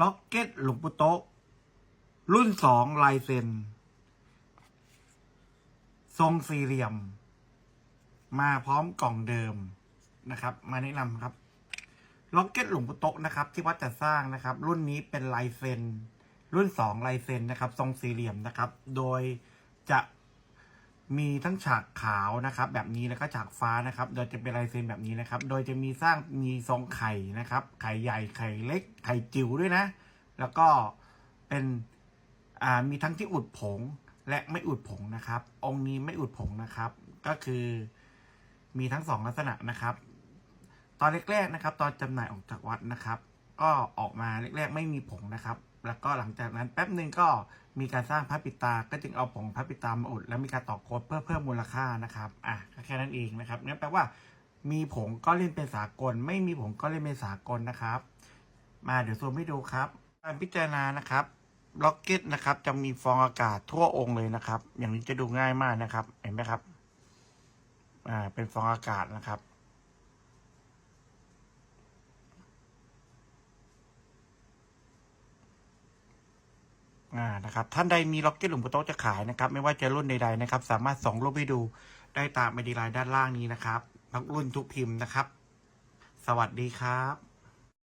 ล็อกเก็ตหลวงปู่โตะรุ่นสองลายเซ็น ทรงสี่เหลี่ยม มาพร้อมกล่องเดิมนะครับ มาแนะนำครับล็อกเก็ตหลวงปู่โตะนะครับ ที่วัดจะสร้างนะครับ รุ่นนี้เป็นลายเซ็น รุ่นสองลายเซ็นนะครับ ทรงสี่เหลี่ยมนะครับ โดยจะ มีทั้งฉากขาวนะครับแบบนี้แล้วก็ฉากฟ้านะครับ โดยจะเป็นลายเซ็นแบบนี้นะครับ โดยจะมีสร้างมีทรงไข่นะครับ ไข่ใหญ่ไข่เล็ก ไข่จิ๋วด้วยนะ แล้วก็เป็นอ่ามีทั้งที่อุดผงและไม่อุดผงนะครับ องค์นี้ไม่อุดผงนะครับ ก็คือมีทั้งสองลักษณะนะครับ ตอนแรกๆนะครับ ตอนจำหน่ายออกจากวัดนะครับ ก็ออกมาแรกๆไม่มีผงนะครับ แล้วก็หลังจากนั้นแป๊บหนึ่งก็มีการสร้างพระปิตา ก็จึงเอาผงพระปิตามาอุด แล้วมีการต่อโคดเพื่อเพิ่มมูลค่านะครับอะแค่นั้นเองนะครับนั่นแปลว่า มีผงก็เล่นเป็นสากล ไม่มีผงก็เล่นเป็นสากลนะครับ มาเดี๋ยวซูมให้ดูครับการพิจารณานะครับล็อกเก็ตนะครับจะมีฟองอากาศทั่วองค์เลยนะครับ อย่างนี้จะดูง่ายมากนะครับ เห็นไหมครับอ่าเป็นฟองอากาศนะครับ นะครับท่านใดมีล็อกเก็ตหลวงปู่โต๊ะจะขายนะครับ ไม่ว่าจะรุ่นใดๆนะครับ สามารถส่งรูปให้ดูได้ตามไอดีไลน์ด้านล่างนี้นะครับ ทุกรุ่นทุกพิมพ์นะครับ สวัสดีครับ